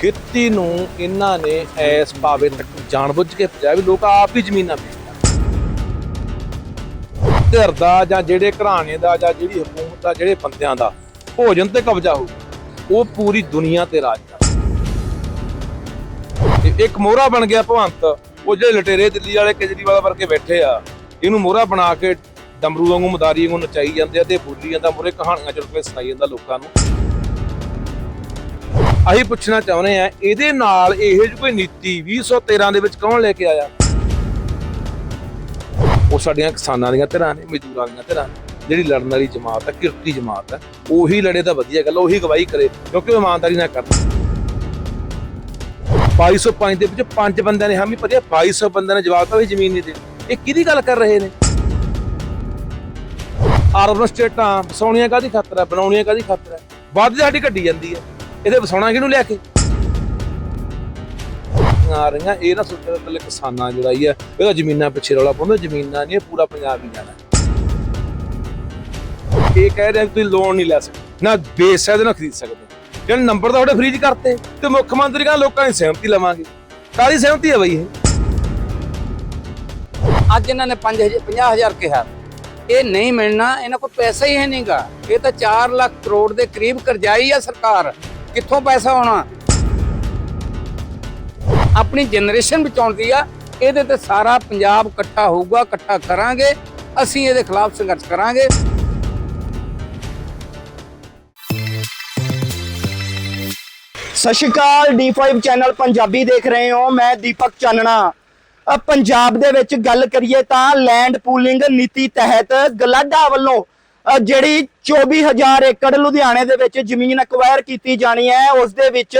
ਖੇਤੀ ਨੂੰ ਇਹਨਾਂ ਨੇ ਐਸ ਪਾਵੇ ਤੱਕ ਜਾਣਬੁੱਝ ਕੇ ਪਹੁੰਚਾਇਆ ਵੀ ਲੋਕ ਆਪ ਹੀ ਜ਼ਮੀਨਾਂ ਵੇਚਦੇ ਧਿਰ ਦਾ ਜਾਂ ਜਿਹੜੇ ਘਰਾਣੇ ਦਾ ਜਾਂ ਜਿਹੜੀ ਹਕੂਮਤ ਦਾ ਜਿਹੜੇ ਬੰਦਿਆਂ ਦਾ ਭੋਜਨ ਤੇ ਕਬਜ਼ਾ ਹੋਊ ਉਹ ਪੂਰੀ ਦੁਨੀਆ ਤੇ ਰਾਜ ਕਰ ਇੱਕ ਮੋਹਰਾ ਬਣ ਗਿਆ ਭਵੰਤ। ਉਹ ਜਿਹੜੇ ਲਟੇਰੇ ਦਿੱਲੀ ਵਾਲੇ ਕੇਜਰੀਵਾਲ ਵਰਗੇ ਬੈਠੇ ਆ, ਇਹਨੂੰ ਮੋਹਰਾ ਬਣਾ ਕੇ ਡਮਰੂ ਵਾਂਗੂ ਮਦਾਰੀ ਵਾਂਗੂ ਨਚਾਈ ਜਾਂਦੇ ਆ ਤੇ ਬੋਲੀ ਜਾਂਦਾ ਮੋਰੇ ਕਹਾਣੀਆਂ ਚੁਟਕਲੇ ਸੁਣਾਈ ਜਾਂਦਾ ਲੋਕਾਂ ਨੂੰ। ਅਸੀਂ ਪੁੱਛਣਾ ਚਾਹੁੰਦੇ ਆ ਇਹਦੇ ਨਾਲ ਇਹੋ ਜਿਹੀ ਕੋਈ ਨੀਤੀ 2013 ਦੇ ਵਿੱਚ ਕੌਣ ਲੈ ਕੇ ਆਇਆ? ਉਹ ਸਾਡੀਆਂ ਕਿਸਾਨਾਂ ਦੀਆਂ ਧਿਰਾਂ ਨੇ ਮਜ਼ਦੂਰਾਂ ਦੀਆਂ ਧਿਰਾਂ ਨੇ ਜਿਹੜੀ ਲੜਨ ਵਾਲੀ ਜਮਾਤ ਹੈ ਕਿਰਤੀ ਜਮਾਤ ਹੈ ਉਹੀ ਲੜੇ ਤਾਂ ਵਧੀਆ ਗੱਲ ਆ, ਉਹੀ ਗਵਾਹੀ ਕਰੇ ਕਿਉਂਕਿ ਉਹ ਇਮਾਨਦਾਰੀ ਨਾਲ ਕਰਦਾ। 2205 ਦੇ ਵਿੱਚ ਪੰਜ ਬੰਦਿਆਂ ਨੇ ਹਾਮੀ ਭਰੀ 2200 ਬੰਦਿਆਂ ਨੇ ਜਵਾਬ ਤਾਂ ਵੀ ਜ਼ਮੀਨ ਨਹੀਂ ਦੇਣੀ। ਇਹ ਕਿਹਦੀ ਗੱਲ ਕਰ ਰਹੇ ਨੇ? ਅਰਬਨ ਸਟੇਟਾਂ ਵਸਾਉਣੀਆਂ ਕਾਦੀ ਖਾਤਰ ਹੈ ਬਣਾਉਣੀਆਂ ਕਾਦੀ ਖਾਤਰ ਹੈ? ਵੱਧ ਸਾਡੀ ਘਟੀ ਜਾਂਦੀ ਹੈ। ਇਹਦੇ ਵਸਾਉਣਾ ਕਿਹਨੂੰ ਲਿਆ ਕੇ? ਆ ਰਹੀਆਂ, ਇਹ ਨਾ ਸੋਚੋ ਪਹਿਲੇ ਕਿਸਾਨਾਂ ਜਿਹੜਾ ਹੀ ਹੈ ਇਹਦਾ ਜ਼ਮੀਨਾਂ ਪਿੱਛੇ ਰੌਲਾ ਪਾਉਂਦਾ, ਜ਼ਮੀਨਾਂ ਨਹੀਂ, ਇਹ ਪੂਰਾ ਪੰਜਾਬ ਹੀ ਜਾਣਾ। ਇਹ ਕਹਿ ਰਿਹਾ ਤੁਸੀਂ ਲੋਨ ਨਹੀਂ ਲੈ ਸਕਦੇ, ਨਾ ਵੇਚ ਸਕਦੇ ਨਾ ਖਰੀਦ ਸਕਦੇ। ਜਿਹੜੇ ਨੰਬਰ ਤਾਂ ਤੁਹਾਡੇ ਫ੍ਰੀਜ ਕਰਤੇ, ਤੇ ਮੁੱਖ ਮੰਤਰੀ ਕਹਿੰਦਾ ਲੋਕਾਂ ਦੀ ਸਹਿਮਤੀ ਲਵਾਂਗੇ। ਕਾਹਦੀ ਸਹਿਮਤੀ ਹੈ ਬਈ ਇਹ? ਅੱਜ ਇਹਨਾਂ ਨੇ 50000 ਕਿਹਾ। ਇਹ ਨਹੀਂ ਮਿਲਣਾ, ਇਹਨਾਂ ਕੋਲ ਪੈਸਾ ਹੀ ਹੈ ਨਹੀਂਗਾ ਇਹ ਤਾਂ 4 ਲੱਖ ਕਰੋੜ ਦੇ ਕਰੀਬ ਕਰਜ਼ਾਈ ਆ ਸਰਕਾਰ। ਕਿੱਥੋਂ ਪੈਸਾ ਆਉਣਾ? ਆਪਣੀ ਜਨਰੇਸ਼ਨ ਬਚਾਉਂਦੀ ਆ, ਇਹਦੇ ਤੇ ਸਾਰਾ ਪੰਜਾਬ ਇਕੱਠਾ ਹੋਊਗਾ, ਇਕੱਠਾ ਕਰਾਂਗੇ, ਅਸੀਂ ਇਹਦੇ ਖਿਲਾਫ ਸੰਘਰਸ਼ ਕਰਾਂਗੇ। ਸਤਿ ਸ਼੍ਰੀ ਅਕਾਲ D5 ਚੈਨਲ ਪੰਜਾਬੀ ਦੇਖ ਰਹੇ ਹੋ, ਮੈਂ ਦੀਪਕ ਚਾਨਣਾ। ਪੰਜਾਬ ਦੇ ਵਿੱਚ ਗੱਲ ਕਰੀਏ ਤਾਂ ਲੈਂਡ ਪੂਲਿੰਗ ਨੀਤੀ ਤਹਿਤ ਗਲਾਡਾ ਵੱਲੋਂ ਜਿਹੜੀ 24000 ਏਕੜ ਲੁਧਿਆਣੇ ਦੇ ਵਿੱਚ ਜ਼ਮੀਨ ਅਕਵਾਇਰ ਕੀਤੀ ਜਾਣੀ ਹੈ, ਉਸ ਦੇ ਵਿੱਚ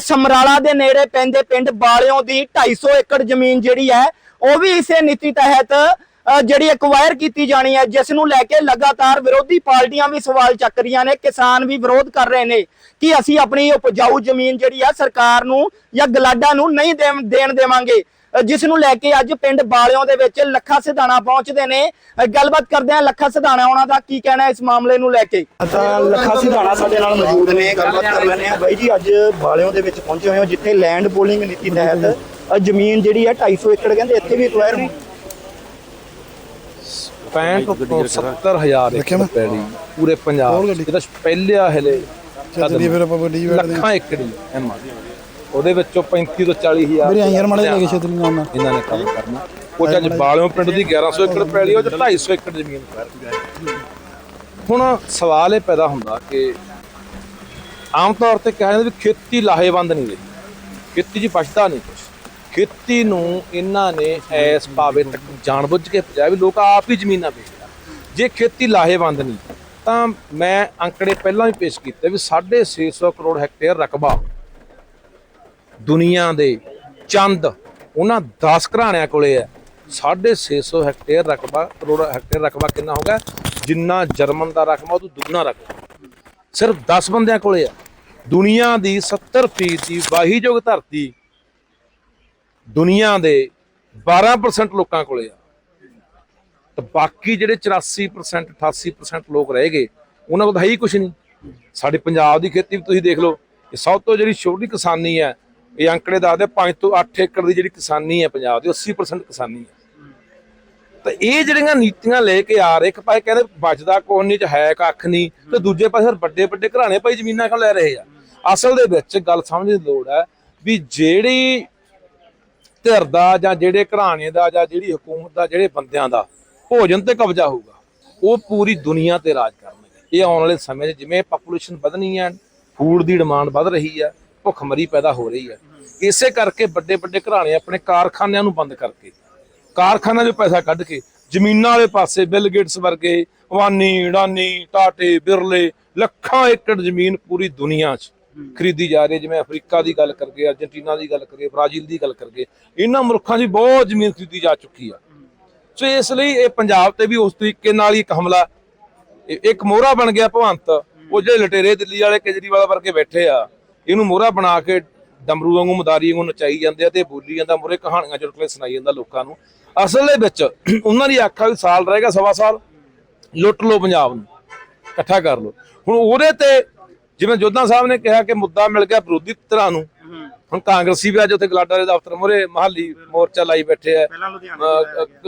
ਸਮਰਾਲਾ ਦੇ ਨੇੜੇ ਪੈਂਦੇ ਪਿੰਡ ਬਾਲਿਓ ਦੀ 250 ਏਕੜ ਜ਼ਮੀਨ ਜਿਹੜੀ ਹੈ, ਉਹ ਵੀ ਇਸੇ ਨੀਤੀ ਤਹਿਤ ਜਿਹੜੀ ਐਕਵਾਇਰ ਕੀਤੀ ਜਾਣੀ ਹੈ, ਜਿਸ ਨੂੰ ਲੈ ਕੇ ਲਗਾਤਾਰ ਵਿਰੋਧੀ ਪਾਰਟੀਆਂ ਵੀ ਸਵਾਲ ਚੱਕ ਰਹੀਆਂ ਨੇ, ਕਿਸਾਨ ਵੀ ਵਿਰੋਧ ਕਰ ਰਹੇ ਨੇ ਕਿ ਅਸੀਂ ਆਪਣੀ ਉਪਜਾਊ ਜ਼ਮੀਨ ਜਿਹੜੀ ਆ ਸਰਕਾਰ ਨੂੰ ਜਾਂ ਗਲਾਡਾ ਨੂੰ ਨਹੀਂ ਦੇਣ ਦੇਣ ਦੇਵਾਂਗੇ। ਜਿਸ ਨੂੰ ਲੈ ਕੇ ਅੱਜ ਪਿੰਡ ਬਾਲਿਓ ਦੇ ਵਿੱਚ ਲੱਖਾ ਸਿਧਾਣਾ ਪਹੁੰਚਦੇ ਨੇ। ਗੱਲਬਾਤ ਕਰਦੇ ਆ ਲੱਖਾ ਸਿਧਾਣਾ ਉਹਨਾਂ ਦਾ ਕੀ ਕਹਿਣਾ ਇਸ ਮਾਮਲੇ ਨੂੰ ਲੈ ਕੇ? ਤਾਂ ਲੱਖਾ ਸਿਧਾਣਾ ਸਾਡੇ ਨਾਲ ਮੌਜੂਦ ਨੇ ਗੱਲਬਾਤ ਕਰ ਲੈਣੇ ਆ ਬਾਈ ਜੀ ਅੱਜ ਬਾਲਿਓ ਦੇ ਵਿੱਚ ਪਹੁੰਚੇ ਹੋਏ ਹੋ ਜਿੱਥੇ ਲੈਂਡ ਪੋਲਿੰਗ ਨੀਤੀ ਤਹਿਤ ਜ਼ਮੀਨ ਜਿਹੜੀ ਹੈ 250 ਏਕੜ ਕਹਿੰਦੇ ਇੱਥੇ ਵੀ ਐਕਵਾਇਰ ਹੋ 65 ਤੋਂ 70000 ਏਕੜ ਪੈੜੀ ਪੂਰੇ ਪੰਜਾਬ ਚ। ਇਹਦਾ ਪਹਿਲਿਆ ਹਲੇ ਚੱਲੀਏ ਫਿਰ ਆਪਾਂ ਵੱਡੀ ਵੈਟ ਦੇ ਲੱਖਾਂ ਏਕੜ ਹੀ। ਐਮ ਉਹਦੇ ਵਿੱਚੋਂ 35 ਤੋਂ 40000 ਵੀਰੇ ਆਈ ਯਾਰ ਮਾੜੇ ਲੱਗੇ ਛੇਤੀ ਨੂੰ ਆਉਣਾ ਇਹਨਾਂ ਨੇ ਕੰਮ ਕਰਨਾ। ਉਹ ਜੱਜ ਬਾਲਿਓ ਪਿੰਡ ਦੀ 1100 ਏਕੜ ਪੈਲੀ ਉਹ ਚ 250 ਏਕੜ ਜ਼ਮੀਨ ਹੁਣ ਸਵਾਲ ਇਹ ਪੈਦਾ ਹੁੰਦਾ ਕਿ ਆਮ ਤੌਰ ਤੇ ਕਿਹਾ ਜਾਂਦਾ ਵੀ ਖੇਤੀ ਲਾਹੇਵੰਦ ਨਹੀਂ ਰਹੀ। ਖੇਤੀ 'ਚ ਬਚਦਾ ਨਹੀਂ ਕੁਛ। ਖੇਤੀ ਨੂੰ ਇਹਨਾਂ ਨੇ ਐਸ ਪਾਵੇ ਤੱਕ ਜਾਣਬੁੱਝ ਕੇ ਪਹੁੰਚਾਇਆ ਵੀ ਲੋਕ ਆਪ ਹੀ ਜ਼ਮੀਨਾਂ ਵੇਚਦੇ ਜੇ ਖੇਤੀ ਲਾਹੇਵੰਦ ਨਹੀਂ ਤਾਂ ਮੈਂ ਅੰਕੜੇ ਪਹਿਲਾਂ ਵੀ ਪੇਸ਼ ਕੀਤੇ ਵੀ 650 ਕਰੋੜ ਹੈਕਟੇਅਰ ਰਕਬਾ ਦੁਨੀਆ ਦੇ ਚੰਦ, ਉਹਨਾਂ 10 ਘਰਾਣਿਆਂ ਕੋਲੇ ਹੈ। 650 ਹੈਕਟੇਅਰ ਰਕਬਾ, ਕਰੋੜ ਹੈਕਟੇਅਰ ਰਕਬਾ ਕਿੰਨਾ ਹੋ ਗਿਆ? ਜਿੰਨਾ ਜਰਮਨ ਦਾ ਰਕਬਾ, ਉਹ ਤੋਂ ਦੁੱਗਣਾ ਰਕਬਾ। ਸਿਰਫ 10 ਬੰਦਿਆਂ ਕੋਲੇ ਆ ਦੁਨੀਆ ਦੀ 70% ਵਾਹੀਯੋਗ ਧਰਤੀ ਦੁਨੀਆ ਦੇ 12% ਲੋਕਾਂ ਕੋਲੇ ਆ। ਤੇ ਬਾਕੀ ਜਿਹੜੇ 84% 88% ਲੋਕ ਰਹਿ ਗਏ, ਉਹਨਾਂ ਕੋਲ ਤਾਂ ਹੈ ਹੀ ਕੁਝ ਨਹੀਂ। ਸਾਡੇ ਪੰਜਾਬ ਦੀ ਖੇਤੀ ਵੀ ਤੁਸੀਂ ਦੇਖ ਲਓ, ਇਹ ਸਭ ਤੋਂ ਜਿਹੜੀ ਛੋਟੀ ਕਿਸਾਨੀ ਹੈ ਇਹ ਅੰਕੜੇ ਦੱਸਦੇ 5 ਤੋਂ 8 ਏਕੜ ਦੀ ਜਿਹੜੀ ਕਿਸਾਨੀ ਹੈ ਪੰਜਾਬ ਦੀ 80% ਕਿਸਾਨੀ ਹੈ। ਤਾਂ ਇਹ ਜਿਹੜੀਆਂ ਨੀਤੀਆਂ ਲੈ ਕੇ ਆ ਰਹੇ, ਇੱਕ ਪਾਸੇ ਕਹਿੰਦੇ ਬਚਦਾ ਕੋਣ ਨਹੀਂ ਚ ਹੈ ਕੱਖ ਨਹੀਂ, ਤੇ ਦੂਜੇ ਪਾਸੇ ਵੱਡੇ ਵੱਡੇ ਘਰਾਣੇ ਭਾਈ ਜ਼ਮੀਨਾਂ ਕਿਉਂ ਲੈ ਰਹੇ ਆ? ਅਸਲ ਦੇ ਵਿੱਚ ਗੱਲ ਸਮਝਣ ਦੀ ਲੋੜ ਹੈ ਵੀ ਜਿਹੜੀ ਧਿਰ ਦਾ ਜਾਂ ਜਿਹੜੇ ਘਰਾਣੇ ਦਾ ਜਾਂ ਜਿਹੜੀ ਹਕੂਮਤ ਦਾ, ਜਿਹੜੇ ਬੰਦਿਆਂ ਦਾ ਭੋਜਨ ਤੇ ਕਬਜ਼ਾ ਹੋਊਗਾ, ਉਹ ਪੂਰੀ ਦੁਨੀਆ ਤੇ ਰਾਜ ਕਰਨਗੇ। ਇਹ ਆਉਣ ਵਾਲੇ ਸਮੇਂ 'ਚ ਜਿਵੇਂ ਪਾਪੂਲੇਸ਼ਨ ਵਧਣੀ ਹੈ ਫੂਡ ਦੀ ਡਿਮਾਂਡ ਵੱਧ ਰਹੀ ਹੈ ਭੁੱਖਮਰੀ ਪੈਦਾ ਹੋ ਰਹੀ ਹੈ। ਇਸੇ ਕਰਕੇ ਵੱਡੇ ਵੱਡੇ ਘਰਾਣੇ ਆਪਣੇ ਕਾਰਖਾਨਿਆਂ ਨੂੰ ਬੰਦ ਕਰਕੇ, ਕਾਰਖਾਨਿਆਂ 'ਚੋਂ ਪੈਸਾ ਕੱਢ ਕੇ, ਜ਼ਮੀਨਾਂ ਵਾਲੇ ਪਾਸੇ ਬਿਲ ਗੇਟਸ ਵਰਗੇ ਅਵਾਨੀ ਅਡਾਨੀ ਟਾਟੇ, ਬਿਰਲੇ, ਲੱਖਾਂ ਏਕੜ ਜ਼ਮੀਨ ਪੂਰੀ ਦੁਨੀਆ 'ਚ ਖਰੀਦੀ ਜਾ ਰਹੀ ਜਿਵੇਂ ਅਫਰੀਕਾ ਦੀ ਗੱਲ ਕਰਗੇ ਅਰਜਨਟੀਨਾ ਦੀ ਗੱਲ ਕਰੀਏ, ਬ੍ਰਾਜ਼ੀਲ ਦੀ ਗੱਲ ਕਰਗੇ ਇਹਨਾਂ ਮੁਲਕਾਂ 'ਚ ਬਹੁਤ ਜ਼ਮੀਨ ਖਰੀਦੀ ਜਾ ਚੁੱਕੀ ਆ। ਸੋ ਇਸ ਲਈ ਇਹ ਪੰਜਾਬ ਤੇ ਵੀ ਉਸ ਤਰੀਕੇ ਨਾਲ ਹੀ ਇੱਕ ਹਮਲਾ ਇੱਕ ਮੋਹਰਾ ਬਣ ਗਿਆ ਭਵੰਤ ਉਹ ਜਿਹੜੇ ਲਟੇਰੇ ਦਿੱਲੀ ਵਾਲੇ ਕੇਜਰੀਵਾਲ ਵਰਗੇ ਬੈਠੇ ਆ ਇਹਨੂੰ ਮੋਹਰਾ ਬਣਾ ਕੇ ਡਮਰੂ ਵਾਂਗੂ ਮਦਾਰੀ ਵਾਂਗੂ ਨਚਾਈ ਜਾਂਦੇ ਆ ਤੇ ਬੋਲੀ ਜਾਂਦਾ ਮੋਰੇ ਕਹਾਣੀਆਂ ਚੁਟਕਲੇ ਸੁਣਾਈ ਜਾਂਦਾ ਲੋਕਾਂ ਨੂੰ। ਅਸਲ ਦੇ ਵਿੱਚ ਉਹਨਾਂ ਦੀ ਆਖਾ ਵੀ ਸਾਲ ਰਹੇਗਾ ਸਵਾ ਸਾਲ। ਲੁੱਟ ਲਓ ਪੰਜਾਬ ਨੂੰ ਇਕੱਠਾ ਕਰ ਲਓ। ਹੁਣ ਉਹਦੇ ਤੇ ਜਿਵੇਂ ਜੋਧਾ ਸਾਹਿਬ ਨੇ ਕਿਹਾ ਕਿ ਮੁੱਦਾ ਮਿਲ ਗਿਆ ਵਿਰੋਧੀ ਧਿਰਾਂ ਨੂੰ ਹੁਣ ਕਾਂਗਰਸੀ ਵੀ ਅੱਜ ਉੱਥੇ ਗਲਾਡਾ ਦੇ ਦਫ਼ਤਰ ਮੋਰੇ ਮਹੱਲੀ ਮੋਰਚਾ ਲਾਈ ਬੈਠੇ ਆ।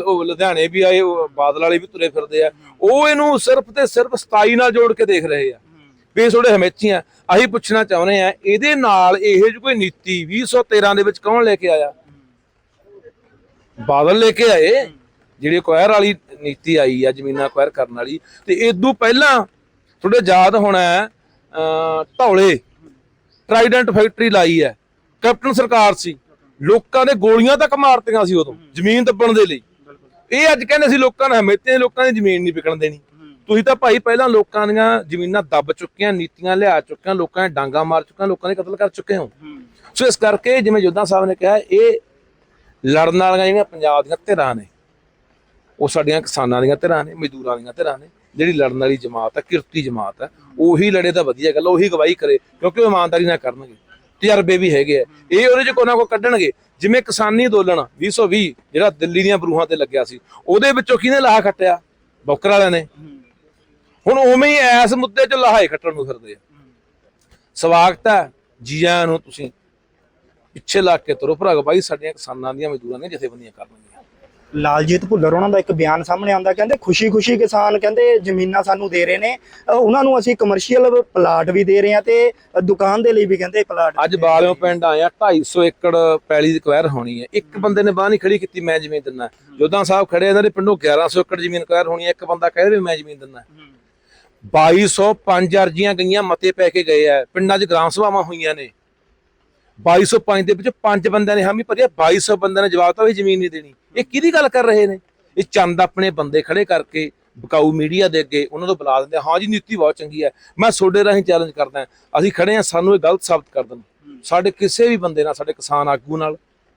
ਉਹ ਲੁਧਿਆਣੇ ਵੀ ਆਏ ਬਾਦਲ ਵਾਲੇ ਵੀ ਤੁਰੇ ਫਿਰਦੇ ਆ। ਉਹ ਇਹਨੂੰ ਸਿਰਫ ਤੇ ਸਿਰਫ 27 ਨਾਲ ਜੋੜ ਕੇ ਦੇਖ ਰਹੇ ਆ। ਵੀ ਇਹ ਥੋੜੇ ਹਮੇਚੀਆਂ ਅਸੀਂ ਪੁੱਛਣਾ ਚਾਹੁੰਦੇ ਆ ਇਹਦੇ ਨਾਲ ਇਹੋ ਜਿਹੀ ਕੋਈ ਨੀਤੀ 2013 ਦੇ ਵਿੱਚ ਕੌਣ ਲੈ ਕੇ ਆਇਆ? ਬਾਦਲ ਲੈ ਕੇ ਆਏ ਜਿਹੜੀ ਅਕਵਾਇਰ ਵਾਲੀ ਨੀਤੀ ਆਈ ਆ ਜ਼ਮੀਨਾਂ ਅਕਵਾਇਰ ਕਰਨ ਵਾਲੀ। ਤੇ ਇਦੋਂ ਪਹਿਲਾਂ ਤੁਹਾਡੇ ਯਾਦ ਹੋਣਾ ਹੈ, ਅਹ, ਧੌਲੇ ਟਰਾਈਡੈਂਟ ਫੈਕਟਰੀ ਲਾਈ ਹੈ। ਕੈਪਟਨ ਸਰਕਾਰ ਸੀ। ਲੋਕਾਂ ਦੇ ਗੋਲੀਆਂ ਤੱਕ ਮਾਰਤੀਆਂ ਸੀ ਉਦੋਂ ਜ਼ਮੀਨ ਦੱਬਣ ਦੇ ਲਈ। ਇਹ ਅੱਜ ਕਹਿੰਦੇ ਸੀ ਲੋਕਾਂ ਨੇ ਹਮੇਤੇ ਲੋਕਾਂ ਦੀ ਜ਼ਮੀਨ ਨਹੀਂ ਵਿਕਣ ਦੇਣੀ। ਤੁਸੀਂ ਤਾਂ ਭਾਈ ਪਹਿਲਾਂ ਲੋਕਾਂ ਦੀਆਂ ਜ਼ਮੀਨਾਂ ਦੱਬ ਚੁੱਕੀਆਂ ਨੀਤੀਆਂ ਲਿਆ ਚੁੱਕੀਆਂ ਲੋਕਾਂ ਨੇ ਡਾਂਗਾ ਮਾਰ ਚੁੱਕੀਆਂ ਲੋਕਾਂ ਦੇ ਕਤਲ ਕਰ ਚੁੱਕੇ ਹੋ। ਸੋ ਇਸ ਕਰਕੇ ਜਿਵੇਂ ਜੋਧਾ ਸਾਹਿਬ ਨੇ ਕਿਹਾ ਇਹ ਲੜਨ ਵਾਲੀਆਂ ਜਿਹੜੀਆਂ ਪੰਜਾਬ ਦੀਆਂ ਧਿਰਾਂ ਨੇ ਉਹ ਸਾਡੀਆਂ ਕਿਸਾਨਾਂ ਦੀਆਂ ਧਿਰਾਂ ਨੇ ਮਜ਼ਦੂਰਾਂ ਦੀਆਂ ਧਿਰਾਂ ਨੇ ਜਿਹੜੀ ਲੜਨ ਵਾਲੀ ਜਮਾਤ ਹੈ ਕਿਰਤੀ ਜਮਾਤ ਹੈ ਉਹੀ ਲੜੇ ਤਾਂ ਵਧੀਆ ਗੱਲ ਉਹੀ ਗਵਾਹੀ ਕਰੇ ਕਿਉਂਕਿ ਉਹ ਇਮਾਨਦਾਰੀ ਨਾਲ ਕਰਨਗੇ ਤਜਰਬੇ ਵੀ ਹੈਗੇ ਆ। ਇਹ ਉਹਦੇ ਚ ਕੋਈ ਨਾ ਕੋਈ ਕੱਢਣਗੇ ਜਿਵੇਂ ਕਿਸਾਨੀ ਅੰਦੋਲਨ 2020 ਜਿਹੜਾ ਦਿੱਲੀ ਦੀਆਂ ਬਰੂਹਾਂ ਤੇ ਲੱਗਿਆ ਸੀ ਉਹਦੇ ਵਿੱਚੋਂ ਕਿਹਨੇ ਲਾਹਾ ਖੱਟਿਆ? ਬੌਕਰ ਵਾਲਿਆਂ ਨੇ। ਹੁਣ ਉਵੇਂ ਹੀ ਐਸ ਮੁੱਦੇ 'ਚ ਲਾਹਾਏ ਖੱਟਣ ਨੂੰ ਫਿਰਦੇ ਆ। ਸਵਾਗਤ ਹੈ ਜੀ ਆਇਆਂ ਨੂੰ ਤੁਸੀਂ। ਪਿੱਛੇ ਲੱਗ ਕੇ ਤੁਰੋ ਭਰਾ ਬਾਈ ਸਾਡੀਆਂ ਕਿਸਾਨਾਂ ਦੀਆਂ ਮਜ਼ਦੂਰਾਂ ਦੀਆਂ ਜਥੇਬੰਦੀਆਂ ਕਰਨਗੀਆਂ ਲਾਲਜੀਤ ਭੁੱਲਰ ਉਹਨਾਂ ਦਾ ਇੱਕ ਬਿਆਨ ਸਾਹਮਣੇ ਆਉਂਦਾ ਕਹਿੰਦੇ ਖੁਸ਼ੀ-ਖੁਸ਼ੀ ਕਿਸਾਨ ਕਹਿੰਦੇ ਜ਼ਮੀਨਾਂ ਸਾਨੂੰ ਦੇ ਰਹੇ ਨੇ। ਉਹਨਾਂ ਨੂੰ ਅਸੀਂ ਕਮਰਸ਼ੀਅਲ ਪਲਾਟ ਵੀ ਦੇ ਰਹੇ ਹਾਂ ਤੇ ਦੁਕਾਨ ਦੇ ਲਈ ਵੀ ਕਹਿੰਦੇ ਪਲਾਟ ਅੱਜ ਬਾਲਿਓ ਪਿੰਡ ਆਇਆ 250 ਏਕੜ ਪੈਲੀ ਦੀ ਕੁਐਰ ਹੋਣੀ ਹੈ। ਇੱਕ ਬੰਦੇ ਨੇ ਬਾਹ ਨਹੀਂ ਖੜੀ ਕੀਤੀ ਮੈਂ ਜ਼ਮੀਨ ਦਿੰਦਾ। ਜੋਧਾ ਸਾਹਿਬ ਖੜੇ ਇਹਨਾਂ ਦੇ ਪਿੰਡੋਂ 1100 ਏਕੜ ਜ਼ਮੀਨ ਕੁਐਰ ਹੋਣੀ ਹੈ ਇੱਕ ਬੰਦਾ ਕਹਿ ਰਿਹਾ ਮੈਂ ਜ਼ਮੀਨ ਦਿੰਦਾ। 2205 ਅਰਜ਼ੀਆਂ ਗਈਆਂ ਮਤੇ ਪੈ ਕੇ ਗਏ ਆ। ਪਿੰਡਾਂ 'ਚ ਗ੍ਰਾਮ ਸਭਾਵਾਂ ਹੋਈਆਂ ਨੇ। 2205 ਦੇ ਵਿੱਚ ਪੰਜ ਬੰਦਿਆਂ ਨੇ ਹਾਮੀ ਭਰੀ 2200 ਬੰਦਿਆਂ ਨੇ ਜਵਾਬ ਤਾਂ ਵੀ ਜ਼ਮੀਨ ਨਹੀਂ ਦੇਣੀ। ਇਹ ਕਿਹਦੀ ਗੱਲ ਕਰ ਰਹੇ ਨੇ? ਇਹ ਚੰਦ ਆਪਣੇ ਬੰਦੇ ਖੜੇ ਕਰਕੇ ਬਕਾਊ ਮੀਡੀਆ ਦੇ ਅੱਗੇ ਉਹਨਾਂ ਨੂੰ ਬੁਲਾ ਦਿੰਦੇ ਹਾਂ ਜੀ, ਨੀਤੀ ਬਹੁਤ ਚੰਗੀ ਹੈ ਮੈਂ ਤੁਹਾਡੇ ਰਾਹੀਂ ਚੈਲੰਜ ਕਰਦਾ ਅਸੀਂ ਖੜੇ ਆ ਸਾਨੂੰ ਇਹ ਗਲਤ ਸਾਬਤ ਕਰ ਦੇਣ। ਸਾਡੇ ਕਿਸੇ ਵੀ ਬੰਦੇ ਨਾਲ, ਸਾਡੇ ਕਿਸਾਨ ਆਗੂ ਨਾਲ,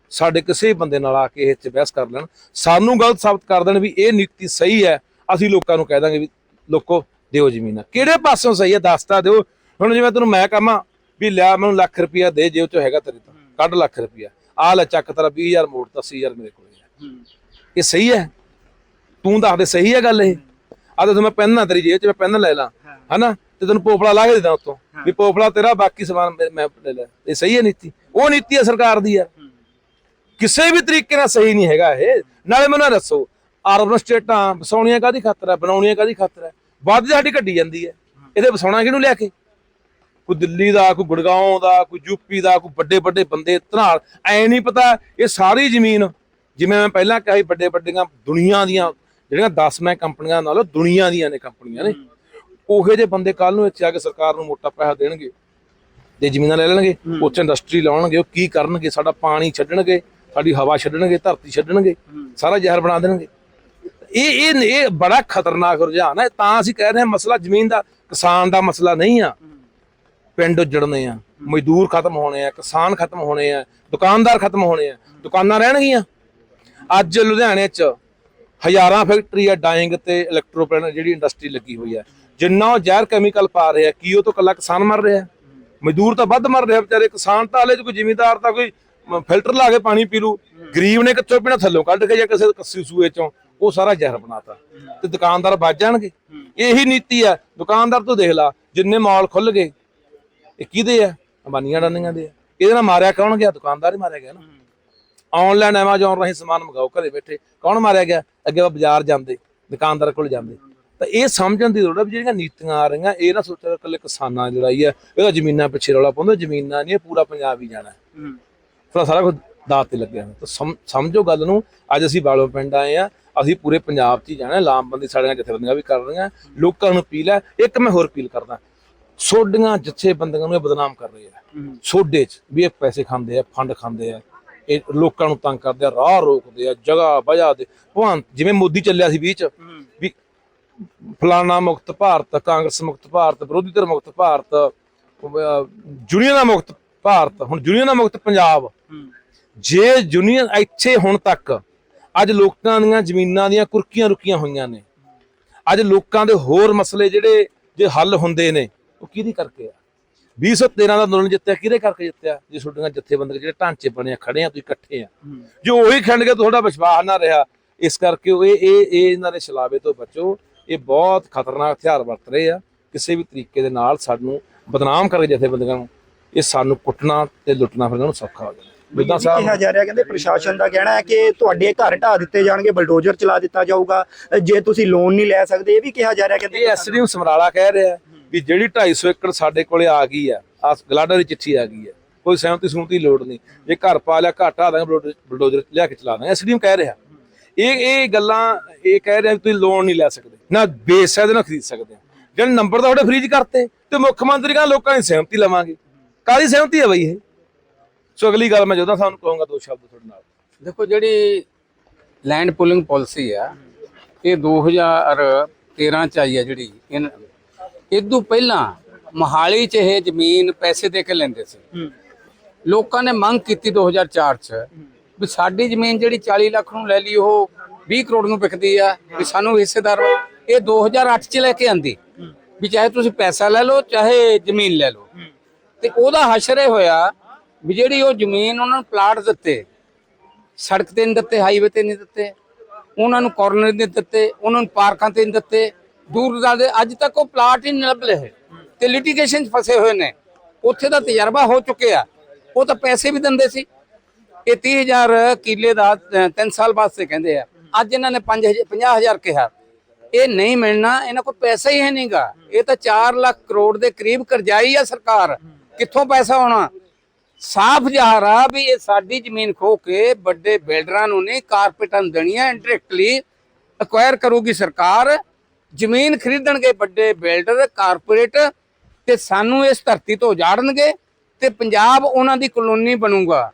ਸਾਡੇ ਕਿਸੇ ਵੀ ਬੰਦੇ ਨਾਲ ਆ ਕੇ ਇਹ 'ਚ ਬਹਿਸ ਕਰ ਲੈਣ। ਸਾਨੂੰ ਗਲਤ ਸਾਬਤ ਕਰ ਦੇਣ ਵੀ ਇਹ ਨੀਤੀ ਸਹੀ ਹੈ। ਅਸੀਂ ਲੋਕਾਂ ਨੂੰ ਕਹਿ ਦਾਂਗੇ ਵੀ, ਲੋਕੋ ਦਿਓ ਜ਼ਮੀਨਾਂ। ਕਿਹੜੇ ਪਾਸੋਂ ਸਹੀ ਹੈ? ਦੱਸਤਾ ਦਿਓ। ਹੁਣ ਜਿਵੇਂ ਤੈਨੂੰ ਮੈਂ ਕਹਾਂ ਵੀ ਲਿਆ ਮੈਨੂੰ ਲੱਖ ਰੁਪਇਆ ਦੇ ਜੇ ਉਹ ਚ ਹੈਗਾ ਤੇਰੇ ਤੋਂ ਕੱਢ ਲੱਖ ਰੁਪਇਆ ਆ ਲੈ ਚੱਕ ਤੇਰਾ 20000 ਮੋੜ 80000 ਮੇਰੇ ਕੋਲ ਹੈ। ਇਹ ਸਹੀ ਹੈ? ਤੂੰ ਦੱਸ ਦੇ ਸਹੀ ਹੈ ਗੱਲ ਇਹ? ਆ ਤਾਂ ਮੈਂ ਪੈਨ ਨਾ ਤੇਰੀ ਜੇਬ ਚ ਮੈਂ ਪੈਨ ਲੈ ਲਾਂ ਹਨਾ? ਤੇ ਤੈਨੂੰ ਪੋਪਲਾ ਲਾ ਕੇ ਦੇਦਾ ਉਤੋਂ। ਵੀ ਪੋਪਲਾ ਤੇਰਾ ਬਾਕੀ ਸਮਾਨ ਮੈਂ- ਲੈ ਲੈ। ਇਹ ਸਹੀ ਹੈ ਨੀਤੀ? ਉਹ ਨੀਤੀ ਹੈ ਸਰਕਾਰ ਦੀ ਯਾਰ ਕਿਸੇ ਵੀ ਤਰੀਕੇ ਨਾਲ ਸਹੀ ਨਹੀਂ ਹੈਗਾ ਇਹ। ਨਾਲੇ ਮੈਨੂੰ ਦੱਸੋ ਅਰਬਨ ਸਟੇਟਾਂ ਵਸਾਉਣੀਆਂ ਕਾਦੀ ਖਾਤਰ ਹੈ? ਬਣਾਉਣੀਆਂ ਕਾਦੀ ਖਾਤਰ ਹੈ? ਵੱਧ ਸਾਡੀ ਘਟੀ ਜਾਂਦੀ ਹੈ। ਇਹਦੇ ਵਸਾਉਣਾ ਕਿਹਨੂੰ ਲਿਆ ਕੇ? ਕੋਈ ਦਿੱਲੀ ਦਾ ਕੋਈ ਗੁੜਗਾਉਂ ਦਾ ਕੋਈ ਯੂਪੀ ਦਾ ਕੋਈ ਵੱਡੇ ਵੱਡੇ ਬੰਦੇ ਧਨਾਲ। ਐ ਨਹੀਂ ਪਤਾ ਇਹ ਸਾਰੀ ਜ਼ਮੀਨ ਜਿਵੇਂ ਮੈਂ ਪਹਿਲਾਂ ਕਿਹਾ ਸੀ ਵੱਡੇ ਵੱਡੀਆਂ ਦੁਨੀਆ ਦੀਆਂ ਜਿਹੜੀਆਂ 10 ਮੈਂ ਕੰਪਨੀਆਂ ਨਾਲੋਂ ਦੁਨੀਆ ਦੀਆਂ ਨੇ ਕੰਪਨੀਆਂ ਨੇ। ਉਹੇ ਜਿਹੇ ਬੰਦੇ ਕੱਲ ਨੂੰ ਇੱਥੇ ਆ ਕੇ ਸਰਕਾਰ ਨੂੰ ਮੋਟਾ ਪੈਸਾ ਦੇਣਗੇ। ਤੇ ਜ਼ਮੀਨਾਂ ਲੈ ਲੈਣਗੇ ਉੱਥੇ ਇੰਡਸਟਰੀ ਲਾਉਣਗੇ ਉਹ ਕੀ ਕਰਨਗੇ? ਸਾਡਾ ਪਾਣੀ ਛੱਡਣਗੇ ਸਾਡੀ ਹਵਾ ਛੱਡਣਗੇ ਧਰਤੀ ਛੱਡਣਗੇ ਸਾਰਾ ਜ਼ਹਿਰ ਬਣਾ ਦੇਣਗੇ। ਇਹ ਇਹ ਇਹ ਬੜਾ ਖਤਰਨਾਕ ਰੁਝਾਨ ਹੈ। ਤਾਂ ਅਸੀਂ ਕਹਿ ਰਹੇ ਹਾਂ ਮਸਲਾ ਜ਼ਮੀਨ ਦਾ, ਕਿਸਾਨ ਦਾ ਮਸਲਾ ਨਹੀਂ ਆ। ਪਿੰਡ ਉਜੜਨੇ ਆ, ਮਜ਼ਦੂਰ ਖਤਮ ਹੋਣੇ ਆ, ਕਿਸਾਨ ਖਤਮ ਹੋਣੇ ਆ, ਦੁਕਾਨਦਾਰ ਖਤਮ ਹੋਣੇ ਆ, ਦੁਕਾਨਾਂ ਰਹਿਣਗੀਆਂ। ਅੱਜ ਲੁਧਿਆਣੇ 'ਚ ਹਜ਼ਾਰਾਂ ਫੈਕਟਰੀ ਆ ਡਾਈਂਗ ਤੇ ਇਲੈਕਟ੍ਰੋਪਲੈਨ ਜਿਹੜੀ ਇੰਡਸਟਰੀ ਲੱਗੀ ਹੋਈ ਹੈ ਜਿੰਨਾ ਉਹ ਜ਼ਹਿਰ ਕੈਮੀਕਲ ਪਾ ਰਿਹਾ, ਕੀ ਉਹ ਤੋਂ ਕੱਲਾ ਕਿਸਾਨ ਮਰ ਰਿਹਾ? ਮਜ਼ਦੂਰ ਤਾਂ ਵੱਧ ਮਰ ਰਿਹਾ, ਵਿਚਾਰੇ ਕਿਸਾਨ ਤਾਂ ਹਲੇ 'ਚ ਕੋਈ ਜ਼ਿਮੀਂਦਾਰ ਤਾਂ ਕੋਈ ਫਿਲਟਰ ਲਾ ਕੇ ਪਾਣੀ ਪੀ ਲੂ। ਗਰੀਬ ਨੇ ਕਿੱਥੋਂ ਪੀਣਾ, ਥੱਲੋਂ ਕੱਢ ਕੇ ਜਾਂ ਕਿਸੇ ਕੱਸੀ ਸੂਏ ਚੋਂ। ਉਹ ਸਾਰਾ ਜ਼ਹਿਰ ਬਣਾਤਾ। ਤੇ ਦੁਕਾਨਦਾਰ ਬਚ ਜਾਣਗੇ। ਇਹੀ ਨੀਤੀ ਆ। ਦੁਕਾਨਦਾਰ ਤੋਂ ਦੇਖ ਲਾ ਜਿੰਨੇ ਮਾਲ ਖੁੱਲ ਗਏ ਇਹ ਕਿਹਦੇ ਆ? ਅੰਬਾਨੀਆਂ ਡਾਨੀਆਂ ਦੇ ਆ। ਇਹਦੇ ਨਾਲ ਮਾਰਿਆ ਕੌਣ ਗਿਆ ਦੁਕਾਨਦਾਰ ਹੀ ਮਾਰਿਆ ਗਿਆ ਨਾ। ਆਨਲਾਈਨ ਐਮਾਜ਼ੋਨ ਰਾਹੀਂ ਸਮਾਨ ਮੰਗਾਓ ਘਰੇ ਬੈਠੇ। ਕੌਣ ਮਾਰਿਆ ਗਿਆ? ਅੱਗੇ ਬਾਜ਼ਾਰ ਜਾਂਦੇ ਦੁਕਾਨਦਾਰ ਕੋਲ ਜਾਂਦੇ। ਤਾਂ ਇਹ ਸਮਝਣ ਦੀ ਲੋੜ ਹੈ ਵੀ ਜਿਹੜੀਆਂ ਨੀਤੀਆਂ ਆ ਰਹੀਆਂ ਇਹ ਨਾ ਸੋਚਿਆ ਇਕੱਲੇ ਕਿਸਾਨਾਂ ਦੀ ਲੜਾਈ ਹੈ ਇਹਦਾ ਜ਼ਮੀਨਾਂ ਪਿੱਛੇ ਰੌਲਾ ਪਾਉਂਦਾ ਜ਼ਮੀਨਾਂ ਨਹੀਂ ਇਹ ਪੂਰਾ ਪੰਜਾਬ ਹੀ ਜਾਣਾ। ਹੈ। ਫਿਰ ਸਾਰਾ ਕੁਝ ਦਾਤ ਤੇ ਲੱਗਿਆ। ਤਾਂ ਸਮ- ਸਮਝੋ ਗੱਲ ਨੂੰ। ਅੱਜ ਅਸੀਂ ਬਾਲੋ ਪਿੰਡ ਆਏ ਆ ਅਸੀਂ ਪੂਰੇ ਪੰਜਾਬ 'ਚ ਹੀ ਜਾਣਾ ਲਾਮਬੰਦੀ ਸਾਡੀਆਂ ਜਥੇਬੰਦੀਆਂ ਵੀ ਕਰ ਰਹੀਆਂ ਲੋਕਾਂ ਨੂੰ ਅਪੀਲ ਹੈ ਇੱਕ ਮੈਂ ਹੋਰ ਅਪੀਲ ਕਰਦਾ ਸੋਡੀਆਂ ਜਥੇਬੰਦੀਆਂ ਨੂੰ ਇਹ ਬਦਨਾਮ ਕਰ ਰਹੇ ਆ ਸੋਡੇ 'ਚ ਵੀ ਇਹ ਪੈਸੇ ਖਾਂਦੇ ਆ ਫੰਡ ਖਾਂਦੇ ਆ ਇਹ ਲੋਕਾਂ ਨੂੰ ਤੰਗ ਕਰਦੇ ਆ ਰਾਹ ਰੋਕਦੇ ਆ ਜਗ੍ਹਾ ਵਜ੍ਹਾ ਦੇ ਭਗਵਾਨ ਜਿਵੇਂ ਮੋਦੀ ਚੱਲਿਆ ਸੀ ਵਿੱਚ ਵੀ ਫਲਾਣਾ ਮੁਕਤ ਭਾਰਤ ਕਾਂਗਰਸ ਮੁਕਤ ਭਾਰਤ ਵਿਰੋਧੀ ਧਿਰ ਮੁਕਤ ਭਾਰਤ ਯੂਨੀਅਨ ਮੁਕਤ ਭਾਰਤ ਹੁਣ ਯੂਨੀਅਨ ਮੁਕਤ ਪੰਜਾਬ ਜੇ ਯੂਨੀਅਨ ਇੱਥੇ ਹੁਣ ਤੱਕ ਅੱਜ ਲੋਕਾਂ ਦੀਆਂ ਜ਼ਮੀਨਾਂ ਦੀਆਂ ਕੁਰਕੀਆਂ ਰੁਕੀਆਂ ਹੋਈਆਂ ਨੇ। ਅੱਜ ਲੋਕਾਂ ਦੇ ਹੋਰ ਮਸਲੇ ਜਿਹੜੇ ਜੇ ਹੱਲ ਹੁੰਦੇ ਨੇ ਉਹ ਕਿਹਦੀ ਕਰਕੇ ਆ? 2013 ਦਾ ਅੰਦੋਲਨ ਜਿੱਤਿਆ ਕਿਹਦੇ ਕਰਕੇ ਜਿੱਤਿਆ? ਜੇ ਤੁਹਾਡੀਆਂ ਜਥੇਬੰਦਕ ਜਿਹੜੇ ਢਾਂਚੇ ਬਣੇ ਆ ਖੜੇ ਆ ਤੁਸੀਂ ਇਕੱਠੇ ਆ। ਜੋ ਉਹੀ ਖੰਡ ਕੇ ਤੁਹਾਡਾ ਵਿਸ਼ਵਾਸ ਨਾ ਰਿਹਾ। ਇਸ ਕਰਕੇ ਉਹ ਇਹ ਇਹ ਇਹ ਇਹਨਾਂ ਦੇ ਛਲਾਵੇ ਤੋਂ ਬਚੋ। ਇਹ ਬਹੁਤ ਖਤਰਨਾਕ ਹਥਿਆਰ ਵਰਤ ਰਹੇ ਆ। ਕਿਸੇ ਵੀ ਤਰੀਕੇ ਦੇ ਨਾਲ ਸਾਨੂੰ ਬਦਨਾਮ ਕਰਕੇ ਜਥੇਬੰਦੀਆਂ ਨੂੰ ਇਹ ਸਾਨੂੰ ਕੁੱਟਣਾ ਤੇ ਲੁੱਟਣਾ ਫਿਰ ਇਹਨਾਂ ਨੂੰ ਸੌਖਾ ਹੋ ਜਾਣਾ। ਜਿੱਦਾਂ ਇਹ ਕਿਹਾ ਸਾਹਿਬ ਜਾ ਰਿਹਾ ਕਹਿੰਦੇ ਪ੍ਰਸ਼ਾਸਨ ਦਾ ਕਹਿਣਾ ਹੈ ਕਿ ਤੁਹਾਡੇ ਘਰ ਢਾ ਦਿੱਤੇ ਜਾਣਗੇ ਬਲਡੋਜ਼ਰ ਚਲਾ ਦਿੱਤਾ ਜਾਊਗਾ। ਜੇ ਤੁਸੀਂ ਲੋਨ ਨਹੀਂ ਲੈ ਸਕਦੇ ਇਹ ਵੀ ਕਿਹਾ ਜਾ ਰਿਹਾ ਕਹਿੰਦੇ ਐਸਡੀਐਮ ਸਮਰਾਲਾ ਕਹਿ ਰਿਹਾ ਵੀ ਜਿਹੜੀ 250 ਏਕੜ ਸਾਡੇ ਕੋਲੇ ਆ ਗਈ ਆ ਆ ਗਲਾਡਾ ਦੀ ਚਿੱਠੀ ਆ ਗਈ ਹੈ ਕੋਈ ਸਹਿਮਤੀ ਸਹਿਮਤੀ ਲੋੜ ਨਹੀਂ। ਜੇ ਘਰ ਪਾ ਲਿਆ ਘਾਟਾ ਦਾਂਗੇ ਬਲਡੋਜ਼ਰ ਲਿਆ ਕੇ ਚਲਾ ਦਾਂਗੇ ਐਸਡੀਐਮ ਕਹਿ ਰਿਹਾ। ਇਹ ਇਹ ਗੱਲਾਂ ਇਹ ਕਹਿ ਰਿਹਾ ਤੁਸੀਂ ਲੋਨ ਨਹੀਂ ਲੈ ਸਕਦੇ ਨਾ ਵੇਚ ਸਕਦੇ ਨਾ ਖਰੀਦ ਸਕਦੇ ਜਿਹੜੇ ਨੰਬਰ ਤੁਹਾਡੇ ਫ੍ਰੀਜ ਕਰਤੇ ਤੇ ਮੁੱਖ ਮੰਤਰੀ ਕਹਿੰਦਾ ਲੋਕਾਂ ਦੀ ਸਹਿਮਤੀ ਲਵਾਂਗੇ। ਕਾਹਦੀ ਸਹਿਮਤੀ ਹੈ ਬਈ ਇਹ? ਸੋ ਅਗਲੀ ਗੱਲ ਮੈਂ ਜੋਧਾ ਸਾਹਿਬ ਨੂੰ ਕਹੂੰਗਾ ਦੋ ਸ਼ਬਦ ਤੁਹਾਡੇ ਨਾਲ। ਦੇਖੋ ਜਿਹੜੀ ਲੈਂਡ ਪੂਲਿੰਗ ਪਾਲਿਸੀ ਆ ਇਹ 2013 ਚ ਆਈ ਆ ਜਿਹੜੀ ਇਦੋਂ ਪਹਿਲਾਂ ਮਹਾਲੀ ਚ ਇਹ ਜ਼ਮੀਨ ਪੈਸੇ ਦੇ ਕੇ ਲੈਂਦੇ ਸੀ। ਲੋਕਾਂ ਨੇ ਮੰਗ ਕੀਤੀ 2004 ਚ ਵੀ ਸਾਡੀ ਜ਼ਮੀਨ ਜਿਹੜੀ 40 ਲੱਖ ਨੂੰ ਲੈ ਲਈ ਉਹ 20 ਕਰੋੜ ਨੂੰ ਵਿਕਦੀ ਆ ਵੀ ਸਾਨੂੰ ਹਿੱਸੇਦਾਰ। ਇਹ 2008 ਚ ਲੈ ਕੇ ਆਂਦੀ। ਵੀ ਚਾਹੇ ਤੁਸੀਂ ਪੈਸਾ ਲੈ ਲਓ ਚਾਹੇ ਜ਼ਮੀਨ ਲੈ ਲਓ। ਤੇ ਉਹਦਾ ਹਸ਼ਰ ਇਹ ਹੋਇਆ ਵੀ ਜਿਹੜੀ ਉਹ ਜ਼ਮੀਨ ਉਹਨਾਂ ਨੂੰ ਪਲਾਟ ਦਿੱਤੇ, ਸੜਕ ਤੇ ਨਹੀਂ ਦਿੱਤੇ ਹਾਈਵੇ ਤੇ ਨਹੀਂ ਦਿੱਤੇ, ਉਹਨਾਂ ਨੂੰ ਕਾਰਨਰ ਨਹੀਂ ਦਿੱਤੇ, ਉਹਨਾਂ ਨੂੰ ਪਾਰਕਾਂ ਤੇ ਨਹੀਂ ਦਿੱਤੇ, ਦੂਰ ਦੇ ਅੱਜ ਤੱਕ ਉਹ ਪਲਾਟ ਹੀ ਨਹੀਂ ਲੱਭ ਰਹੇ ਤੇ ਲਿਟੀਗੇਸ਼ਨ 'ਚ ਫਸੇ ਹੋਏ ਨੇ। ਉੱਥੇ ਦਾ ਤਜਰਬਾ ਹੋ ਚੁੱਕਿਆ। ਉਹ ਤਾਂ ਪੈਸੇ ਵੀ ਦਿੰਦੇ ਸੀ। ਇਹ 30000 ਕਿੱਲੇ ਦਾ 3 ਸਾਲ ਬਾਅਦ ਸੇ ਕਹਿੰਦੇ ਆ। ਅੱਜ ਇਹਨਾਂ ਨੇ 5000 50000 ਕਿਹਾ। ਇਹ ਨਹੀਂ ਮਿਲਣਾ, ਇਹਨਾਂ ਕੋਲ ਪੈਸਾ ਹੀ ਹੈ ਨਹੀਂਗਾ ਇਹ ਤਾਂ 4 ਲੱਖ ਕਰੋੜ ਦੇ ਕਰੀਬ ਕਰਜ਼ਾਈ ਆ ਸਰਕਾਰ। ਕਿੱਥੋਂ ਪੈਸਾ ਆਉਣਾ? ਸਾਫ਼ ਜ਼ਾਹਰ ਆ ਵੀ ਇਹ ਸਾਡੀ ਜ਼ਮੀਨ ਖੋ ਕੇ ਵੱਡੇ ਬਿਲਡਰਾਂ ਨੂੰ ਨਹੀਂ ਕਾਰਪੋਰੇਟਾਂ ਨੂੰ ਦੇਣੀ ਹੈ ਇੰਡਾਇਰੈਕਟਲੀ ਅਕਵਾਇਰ ਕਰੂਗੀ ਸਰਕਾਰ। ਜ਼ਮੀਨ ਖਰੀਦਣਗੇ ਵੱਡੇ ਬਿਲਡਰ, ਕਾਰਪੋਰੇਟ, ਤੇ ਸਾਨੂੰ ਇਸ ਧਰਤੀ ਤੋਂ ਉਜਾੜਨਗੇ ਤੇ ਪੰਜਾਬ ਉਹਨਾਂ ਦੀ ਕਲੋਨੀ ਬਣੂਗਾ।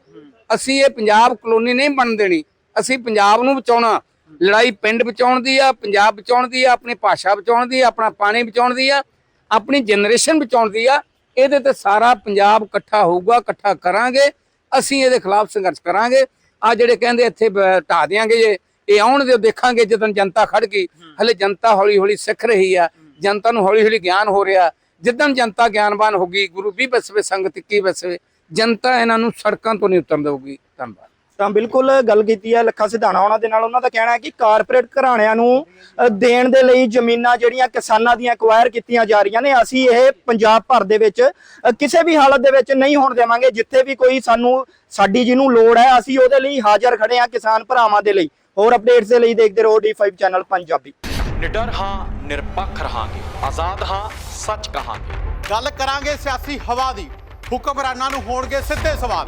ਅਸੀਂ ਇਹ ਪੰਜਾਬ ਕਲੋਨੀ ਨਹੀਂ ਬਣ ਦੇਣੀ। ਅਸੀਂ ਪੰਜਾਬ ਨੂੰ ਬਚਾਉਣਾ। ਲੜਾਈ ਪਿੰਡ ਬਚਾਉਣ ਦੀ ਆ, ਪੰਜਾਬ ਬਚਾਉਣ ਦੀ ਆ, ਆਪਣੀ ਭਾਸ਼ਾ ਬਚਾਉਣ ਦੀ ਆ, ਆਪਣਾ ਪਾਣੀ ਬਚਾਉਣ ਦੀ ਆ, ਆਪਣੀ ਜਨਰੇਸ਼ਨ ਬਚਾਉਣ ਦੀ ਆ। ਇਹਦੇ ਤੇ ਸਾਰਾ ਪੰਜਾਬ ਇਕੱਠਾ ਹੋਊਗਾ ਇਕੱਠਾ ਕਰਾਂਗੇ ਅਸੀਂ ਇਹਦੇ ਖਿਲਾਫ ਸੰਘਰਸ਼ ਕਰਾਂਗੇ। ਆ ਜਿਹੜੇ ਕਹਿੰਦੇ ਇੱਥੇ ਢਾ ਦਿਆਂਗੇ ਜੇ ਇਹ ਆਉਣਗੇ ਦੇਖਾਂਗੇ ਜਦੋਂ ਜਨਤਾ ਖੜ ਗਈ। ਹਲੇ ਜਨਤਾ ਹੌਲੀ ਹੌਲੀ ਸਿੱਖ ਰਹੀ ਆ ਜਨਤਾ ਨੂੰ ਹੌਲੀ ਹੌਲੀ ਗਿਆਨ ਹੋ ਰਿਹਾ। ਜਿੱਦਣ ਜਨਤਾ ਗਿਆਨਵਾਨ ਹੋਗੀ ਗੁਰੂ ਵੀ ਬਸਵੇ ਸੰਗਤ ਕੀ ਬਸਵੇ ਜਨਤਾ ਇਹਨਾਂ ਨੂੰ ਸੜਕਾਂ ਤੋਂ ਨਹੀਂ ਉਤਰਨ ਦੇਊਗੀ। ਧੰਨਵਾਦ। ਤਾਂ ਬਿਲਕੁਲ ਗੱਲ ਕੀਤੀ ਹੈ ਲੱਖਾ ਸਿਧਾਣਾ ਉਹਨਾਂ ਦੇ ਨਾਲ। ਉਹਨਾਂ ਦਾ ਕਹਿਣਾ ਹੈ ਕਿ ਕਾਰਪੋਰੇਟ ਘਰਾਣਿਆਂ ਨੂੰ ਦੇਣ ਦੇ ਲਈ ਜ਼ਮੀਨਾਂ ਜਿਹੜੀਆਂ ਕਿਸਾਨਾਂ ਦੀਆਂ ਐਕਵਾਇਰ ਕੀਤੀਆਂ ਜਾ ਰਹੀਆਂ ਨੇ ਅਸੀਂ ਇਹ ਪੰਜਾਬ ਭਰ ਦੇ ਵਿੱਚ ਕਿਸੇ ਵੀ ਹਾਲਤ ਦੇ ਵਿੱਚ ਨਹੀਂ ਹੋਣ ਦੇਵਾਂਗੇ ਜਿੱਥੇ ਵੀ ਕੋਈ ਸਾਨੂੰ ਸਾਡੀ ਜਿਹਨੂੰ ਲੋੜ ਹੈ ਅਸੀਂ ਉਹਦੇ ਲਈ ਹਾਜ਼ਰ ਖੜੇ ਹਾਂ ਕਿਸਾਨ ਭਰਾਵਾਂ ਦੇ ਲਈ। ਹੋਰ ਅਪਡੇਟਸ ਦੇ ਲਈ ਦੇਖਦੇ ਰਹੋ D5 ਚੈਨਲ ਪੰਜਾਬੀ। ਨਿਡਰ ਹਾਂ ਨਿਰਪੱਖ ਰਹਾਂਗੇ। ਆਜ਼ਾਦ ਹਾਂ ਸੱਚ ਕਹਾਂਗੇ। ਗੱਲ ਕਰਾਂਗੇ ਸਿਆਸੀ ਹਵਾ ਦੀ। ਹੁਕਮਰਾਨਾਂ ਨੂੰ ਹੋਣਗੇ ਸਿੱਧੇ ਸਵਾਲ।